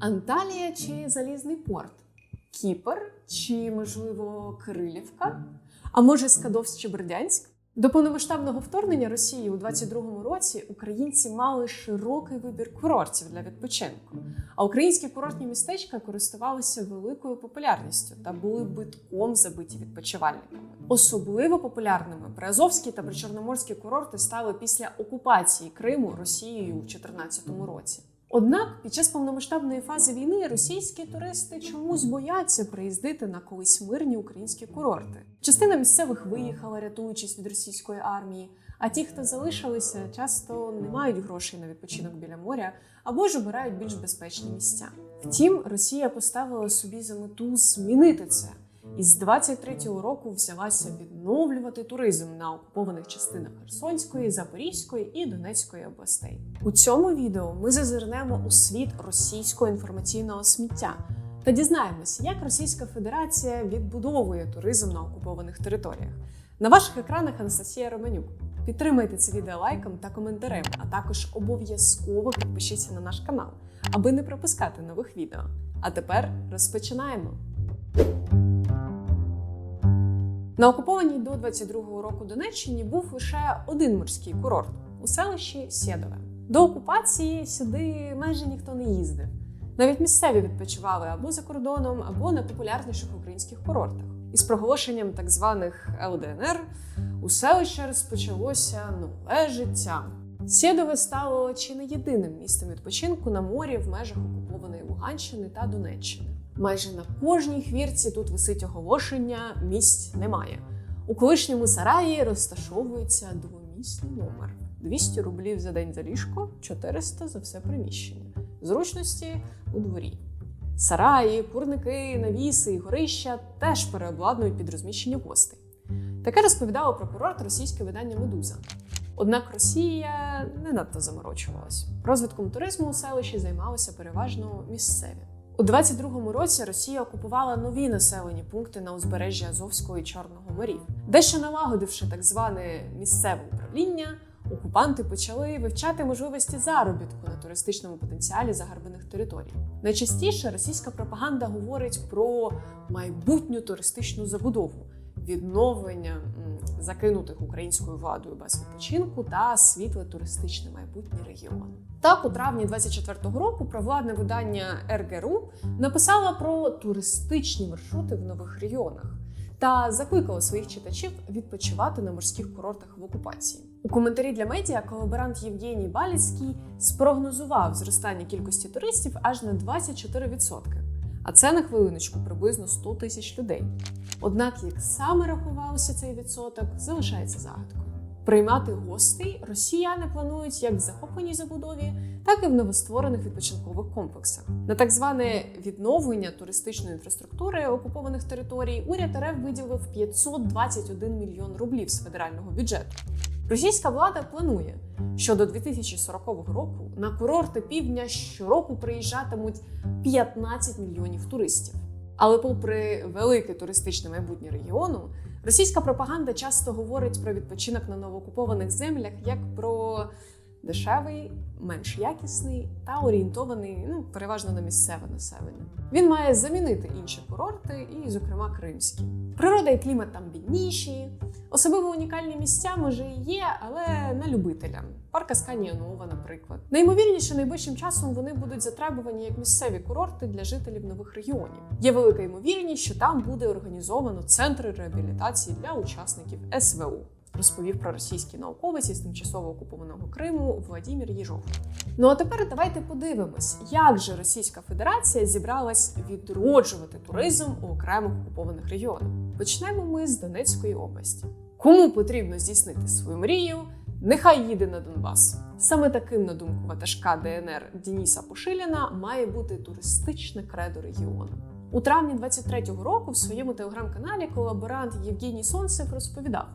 Анталія чи Залізний порт? Кіпр чи, можливо, Кирилівка? А може, Скадовськ чи Бердянськ? До повномасштабного вторгнення Росії у 22-му році українці мали широкий вибір курортів для відпочинку. А українські курортні містечка користувалися великою популярністю та були битком забиті відпочивальниками. Особливо популярними приазовські та причорноморські курорти стали після окупації Криму Росією у 2014 році. Однак під час повномасштабної фази війни російські туристи чомусь бояться приїздити на колись мирні українські курорти. Частина місцевих виїхала, рятуючись від російської армії. А ті, хто залишилися, часто не мають грошей на відпочинок біля моря або ж обирають більш безпечні місця. Втім, Росія поставила собі за мету змінити це. І з 23-го року взялася відновлювати туризм на окупованих частинах Херсонської, Запорізької і Донецької областей. У цьому відео ми зазирнемо у світ російського інформаційного сміття та дізнаємося, як Російська Федерація відбудовує туризм на окупованих територіях. На ваших екранах Анастасія Романюк. Підтримайте це відео лайком та коментарем, а також обов'язково підпишіться на наш канал, аби не пропускати нових відео. А тепер розпочинаємо. На окупованій до 22-го року Донеччині був лише один морський курорт у селищі Сєдове. До окупації сюди майже ніхто не їздив. Навіть місцеві відпочивали або за кордоном, або на популярніших українських курортах. Із проголошенням так званих ЛДНР у селища розпочалося нове життя. Сєдове стало чи не єдиним містом відпочинку на морі в межах окупованої Луганщини та Донеччини. Майже на кожній хвірці тут висить оголошення місць немає. У колишньому сараї розташовується двомісний номер: 200 рублів за день за ліжко, 400 за все приміщення. Зручності у дворі. Сараї, курники, навіси і горища теж переобладнують під розміщення гостей. Таке розповідало про курорт російське видання Медуза. Однак Росія не надто заморочувалась. Розвитком туризму у селищі займалися переважно місцеві. У 22-му році Росія окупувала нові населені пункти на узбережжі Азовського і Чорного морів. Дещо налагодивши так зване місцеве управління, окупанти почали вивчати можливості заробітку на туристичному потенціалі загарбаних територій. Найчастіше російська пропаганда говорить про майбутню туристичну забудову, відновлення закинутих українською владою без відпочинку та світле туристичне майбутнє регіону. Так, у травні 24-го року провладне видання РГРУ написало про туристичні маршрути в нових регіонах та закликало своїх читачів відпочивати на морських курортах в окупації. У коментарі для медіа колаборант Євгеній Баліцький спрогнозував зростання кількості туристів аж на 24%. А це на хвилиночку приблизно 100 тисяч людей. Однак, як саме рахувався цей відсоток, залишається загадкою. Приймати гостей росіяни планують як в захопленій забудові, так і в новостворених відпочинкових комплексах. На так зване відновлення туристичної інфраструктури окупованих територій уряд РФ виділив 521 мільйон рублів з федерального бюджету. Російська влада планує, що до 2040 року на курорти півдня щороку приїжджатимуть 15 мільйонів туристів. Але, попри велике туристичне майбутнє регіону, російська пропаганда часто говорить про відпочинок на новоокупованих землях як про дешевий, менш якісний та орієнтований ну, переважно на місцеве населення. Він має замінити інші курорти, і, зокрема, кримські. Природа і клімат там бідніші. Особливо унікальні місця може і є, але на любителя. Парк Асканія Нова, наприклад. Найімовірніше, найближчим часом вони будуть затребувані як місцеві курорти для жителів нових регіонів. Є велика ймовірність, що там буде організовано центри реабілітації для учасників СВУ. Розповів про російський науковець із тимчасово окупованого Криму Владимир Єжов. Ну а тепер давайте подивимось, як же Російська Федерація зібралась відроджувати туризм у окремих окупованих регіонах. Почнемо ми з Донецької області. Кому потрібно здійснити свою мрію? Нехай їде на Донбас. Саме таким, на думку ватажка ДНР Дініса Пошиліна, має бути туристичне кредо регіону. У травні 23-го року в своєму телеграм-каналі колаборант Євгеній Сонцев розповідав,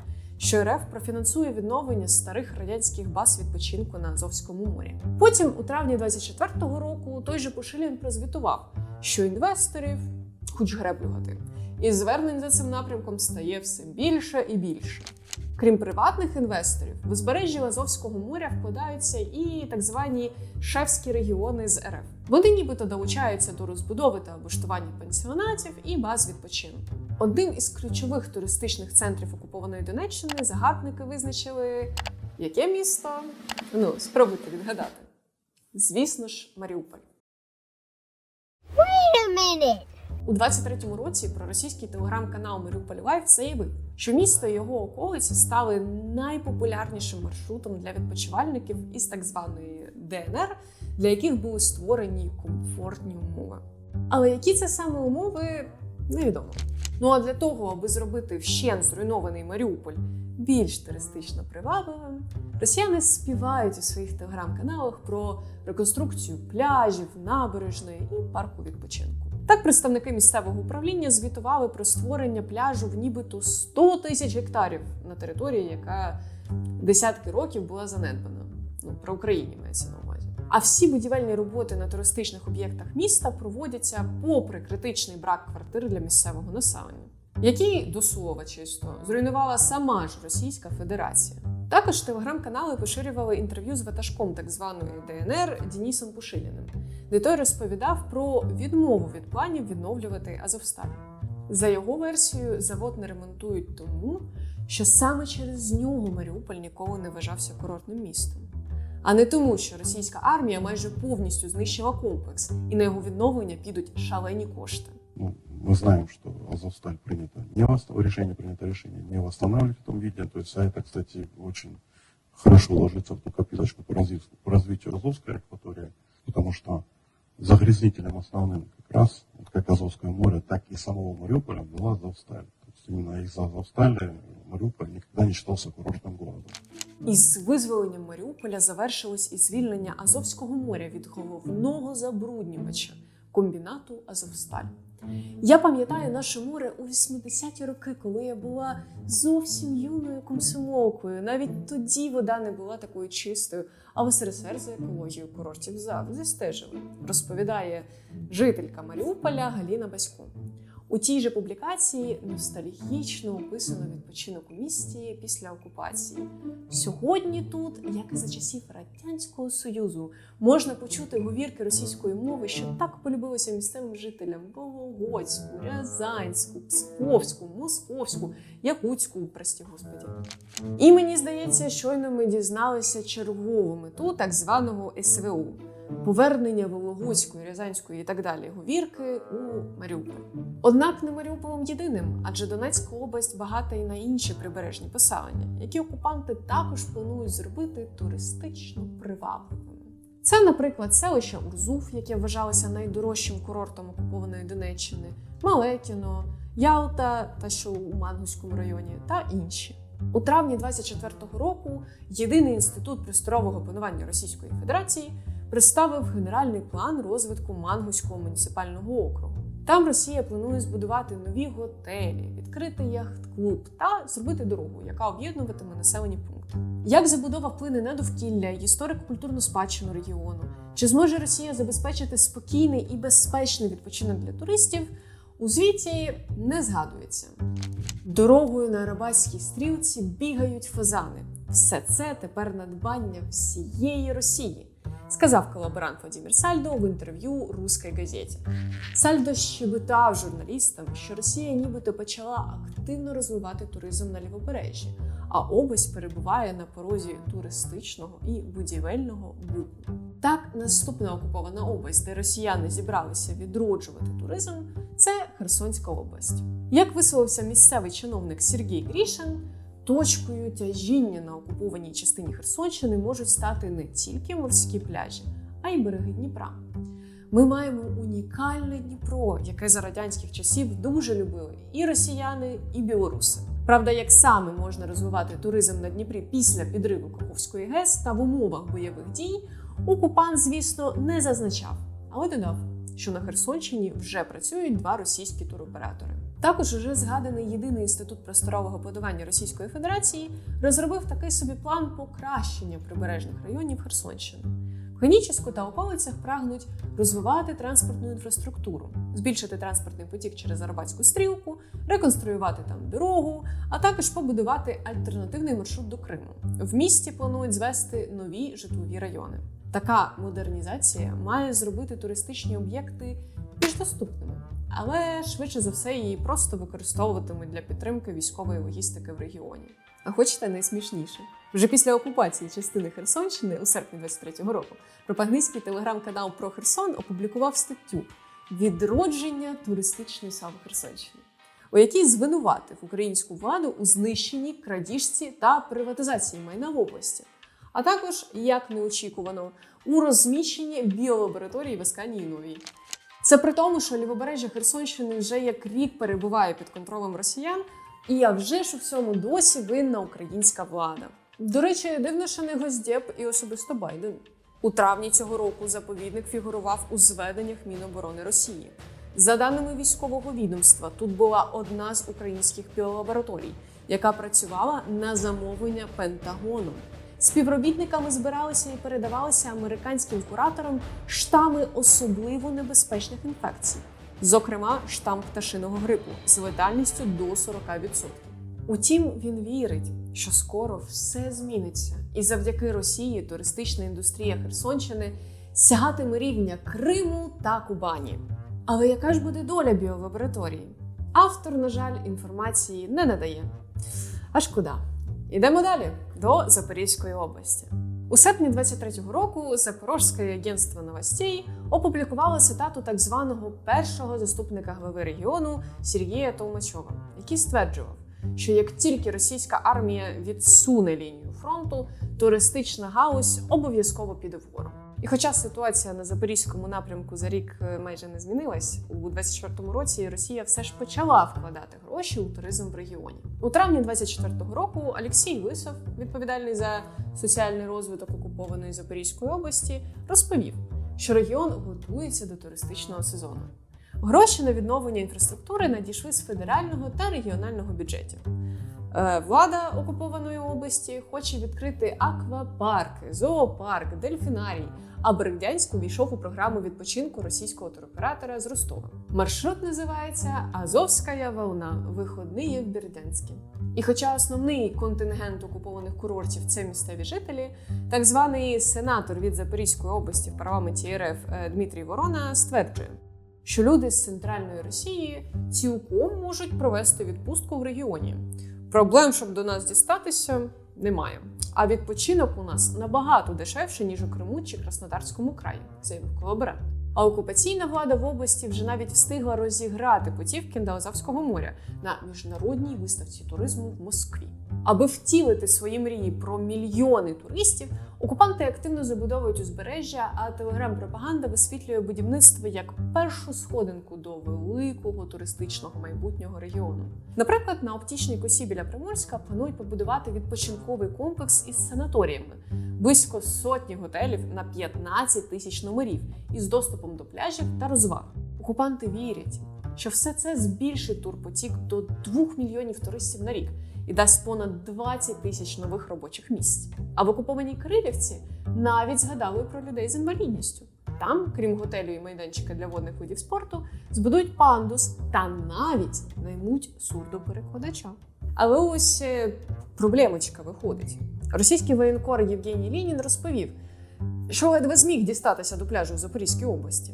що РФ профінансує відновлення старих радянських баз відпочинку на Азовському морі. Потім, у травні 24-го року, той же Пошилін прозвітував, що інвесторів хоч греблю гати. І звернень за цим напрямком стає все більше і більше. Крім приватних інвесторів, в узбережжі Азовського моря вкладаються і так звані шефські регіони з РФ. Вони нібито долучаються до розбудови та облаштування пансіонатів і баз відпочинку. Одним із ключових туристичних центрів окупованої Донеччини загарбники визначили яке місто? Ну, спробуйте відгадати. Звісно ж, Маріуполь. Wait a minute. У 23-му році проросійський телеграм-канал Маріуполь Лайф заявив, що місто і його околиці стали найпопулярнішим маршрутом для відпочивальників із так званої ДНР, для яких були створені комфортні умови. Але які це саме умови, невідомо. Ну а для того, аби зробити вщент зруйнований Маріуполь більш туристично привабливим, росіяни співають у своїх телеграм-каналах про реконструкцію пляжів, набережної і парку відпочинку. Так, представники місцевого управління звітували про створення пляжу в нібито 100 тисяч гектарів на території, яка десятки років була занедбана. Ну, про Україні мається на. А всі будівельні роботи на туристичних об'єктах міста проводяться попри критичний брак квартир для місцевого населення, які до слова чисто зруйнувала сама ж Російська Федерація. Також телеграм-канали поширювали інтерв'ю з ватажком так званої ДНР Денісом Пушиліним, де той розповідав про відмову від планів відновлювати Азовсталь. За його версією, завод не ремонтують тому, що саме через нього Маріуполь ніколи не вважався курортним містом, а не тому, що російська армія майже повністю знищила комплекс, і на його відновлення підуть шалені кошти. Ну, мы знаем, что Азовсталь принято не вос- решение принято решение не восстанавливать в том виде. То есть, а это, кстати, очень хорошо ложится в ту копилочку по, разви- по развитию Азовской акватории, потому что загрязнителем основным как раз, вот как Азовское море, так и самого Мариуполя была Азовсталь. То есть именно из-за Азовстали Мариуполь никогда не считался курортным городом. Із визволенням Маріуполя завершилось і звільнення Азовського моря від головного забруднювача комбінату Азовсталь. Я пам'ятаю наше море у 80-ті роки, коли я була зовсім юною комсомолкою. Навіть тоді вода не була такою чистою, а в СРСР за екологією курортів завжди стежили, розповідає жителька Маріуполя Галіна Басько. У тій же публікації ностальгічно описано відпочинок у місті після окупації. Сьогодні тут, як і за часів Радянського Союзу, можна почути говірки російської мови, що так полюбилося місцевим жителям Вологодську, Рязанську, Псковську, Московську, Якутську, прості господі. І мені здається, щойно ми дізналися чергову мету так званого СВУ повернення Вологодської, Рязанської і так далі говірки у Маріуполь. Однак не Маріуполем єдиним, адже Донецька область багата і на інші прибережні поселення, які окупанти також планують зробити туристично привабливими. Це, наприклад, селище Урзуф, яке вважалося найдорожчим курортом окупованої Донеччини, Малетіно, Ялта та що у Мангуському районі, та інші. У травні 24-го року єдиний інститут просторового панування Російської Федерації представив генеральний план розвитку Мангуського муніципального округу. Там Росія планує збудувати нові готелі, відкрити яхт-клуб та зробити дорогу, яка об'єднуватиме населені пункти. Як забудова вплине на довкілля, історико-культурну спадщину регіону? Чи зможе Росія забезпечити спокійний і безпечний відпочинок для туристів? У звіті не згадується. Дорогою на Арабатській стрілці бігають фазани. Все це тепер надбання всієї Росії, сказав колаборант Владимир Сальдо в інтерв'ю Руській газеті. Сальдо щебетав журналістам, що Росія нібито почала активно розвивати туризм на лівобережжі, а область перебуває на порозі туристичного і будівельного буму. Так, наступна окупована область, де росіяни зібралися відроджувати туризм, це Херсонська область. Як висловився місцевий чиновник Сергій Грішин, точкою тяжіння на окупованій частині Херсонщини можуть стати не тільки морські пляжі, а й береги Дніпра. Ми маємо унікальне Дніпро, яке за радянських часів дуже любили і росіяни, і білоруси. Правда, як саме можна розвивати туризм на Дніпрі після підриву Каховської ГЕС та в умовах бойових дій, окупант, звісно, не зазначав, але додав, що на Херсонщині вже працюють два російські туроператори. Також уже згаданий єдиний інститут просторового планування Російської Федерації розробив такий собі план покращення прибережних районів Херсонщини. В Хенічеську та околицях прагнуть розвивати транспортну інфраструктуру, збільшити транспортний потік через Арбатську стрілку, реконструювати там дорогу, а також побудувати альтернативний маршрут до Криму. В місті планують звести нові житлові райони. Така модернізація має зробити туристичні об'єкти більш доступними, але швидше за все її просто використовуватимуть для підтримки військової логістики в регіоні. А хочете найсмішніше? Вже після окупації частини Херсонщини у серпні 23-го року пропагандистський телеграм-канал про Херсон опублікував статтю Відродження туристичної слави Херсонщини, у якій звинуватив українську владу у знищенні, крадіжці та приватизації майна в області, а також, як неочікувано, у розміщенні біолабораторії в. Це при тому, що лівобережжя Херсонщини вже як рік перебуває під контролем росіян, і а вже ж у всьому досі винна українська влада. До речі, дивно, що не Госдеп і особисто Байден. У травні цього року заповідник фігурував у зведеннях Міноборони Росії. За даними військового відомства, тут була одна з українських біолабораторій, яка працювала на замовлення Пентагону. Співробітниками збиралися і передавалися американським кураторам штами особливо небезпечних інфекцій, зокрема штам пташиного грипу з летальністю до 40%. Утім, він вірить, що скоро все зміниться, і завдяки Росії туристична індустрія Херсонщини сягатиме рівня Криму та Кубані. Але яка ж буде доля біолабораторії? Автор, на жаль, інформації не надає. А шкода. Ідемо далі до Запорізької області. У серпні 23-го року Запорожське агентство новостей опублікувало цитату так званого першого заступника глави регіону Сергія Толмачова, який стверджував, що як тільки російська армія відсуне лінію фронту, туристична галузь обов'язково піде вгору. І хоча ситуація на запорізькому напрямку за рік е, майже не змінилась, у 24-му році Росія все ж почала вкладати гроші у туризм в регіоні. У травні 24-го року Олексій Лисов, відповідальний за соціальний розвиток окупованої Запорізької області, розповів, що регіон готується до туристичного сезону. Гроші на відновлення інфраструктури надійшли з федерального та регіонального бюджетів. Е, Влада окупованої області хоче відкрити аквапарки, зоопарк, дельфінарій. А Бердянськ увійшов у програму відпочинку російського туроператора з Ростова. Маршрут називається Азовська волна. Виходні в Бердянське. І хоча основний контингент окупованих курортів це місцеві жителі, так званий сенатор від Запорізької області в парламенті РФ е, Дмитрій Ворона стверджує, що люди з центральної Росії цілком можуть провести відпустку в регіоні. Проблем, щоб до нас дістатися, немає. А відпочинок у нас набагато дешевше, ніж у Криму чи Краснодарському краї, заявив колаборант. А окупаційна влада в області вже навіть встигла розіграти путівки до Азовського моря на міжнародній виставці туризму в Москві. Аби втілити свої мрії про мільйони туристів, окупанти активно забудовують узбережжя, а телеграм-пропаганда висвітлює будівництво як першу сходинку до великого туристичного майбутнього регіону. Наприклад, на оптічній косі біля Приморська планують побудувати відпочинковий комплекс із санаторіями, близько сотні готелів на 15 тисяч номерів із доступом до пляжів та розваг. Окупанти вірять, що все це збільшить турпотік до 2 мільйонів туристів на рік і дасть понад 20 тисяч нових робочих місць. А в окупованій Кирилівці навіть згадали про людей з інвалідністю. Там, крім готелю і майданчика для водних видів спорту, збудують пандус та навіть наймуть сурдоперекладача. Але ось е, проблемочка виходить. Російський воєнкор Євгеній Лінін розповів, що ледве зміг дістатися до пляжу в Запорізькій області.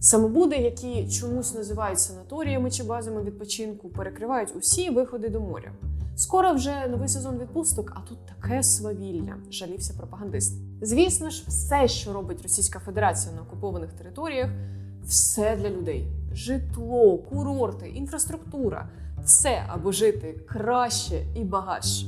Самобуди, які чомусь називають санаторіями чи базами відпочинку, перекривають усі виходи до моря. Скоро вже новий сезон відпусток, а тут таке свавілля, жалівся пропагандист. Звісно ж, все, що робить Російська Федерація на окупованих територіях, все для людей: житло, курорти, інфраструктура все аби жити краще і багатше.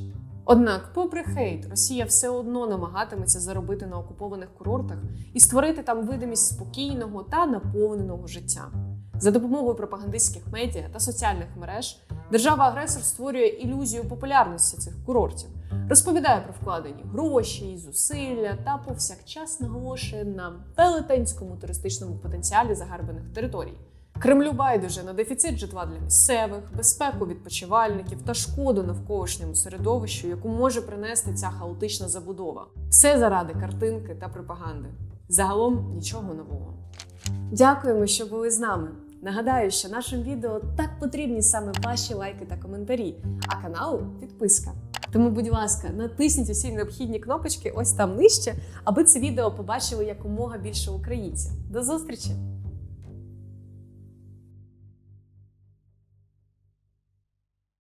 Однак, попри хейт, Росія все одно намагатиметься заробити на окупованих курортах і створити там видимість спокійного та наповненого життя. За допомогою пропагандистських медіа та соціальних мереж держава-агресор створює ілюзію популярності цих курортів, розповідає про вкладені гроші і зусилля та повсякчас наголошує на велетенському туристичному потенціалі загарбаних територій. Кремлю байдуже на дефіцит житла для місцевих, безпеку відпочивальників та шкоду навколишньому середовищу, яку може принести ця хаотична забудова. Все заради картинки та пропаганди. Загалом нічого нового. Дякуємо, що були з нами. Нагадаю, що нашим відео так потрібні саме ваші лайки та коментарі, а каналу підписка. Тому, будь ласка, натисніть усі необхідні кнопочки ось там нижче, аби це відео побачили якомога більше українців. До зустрічі!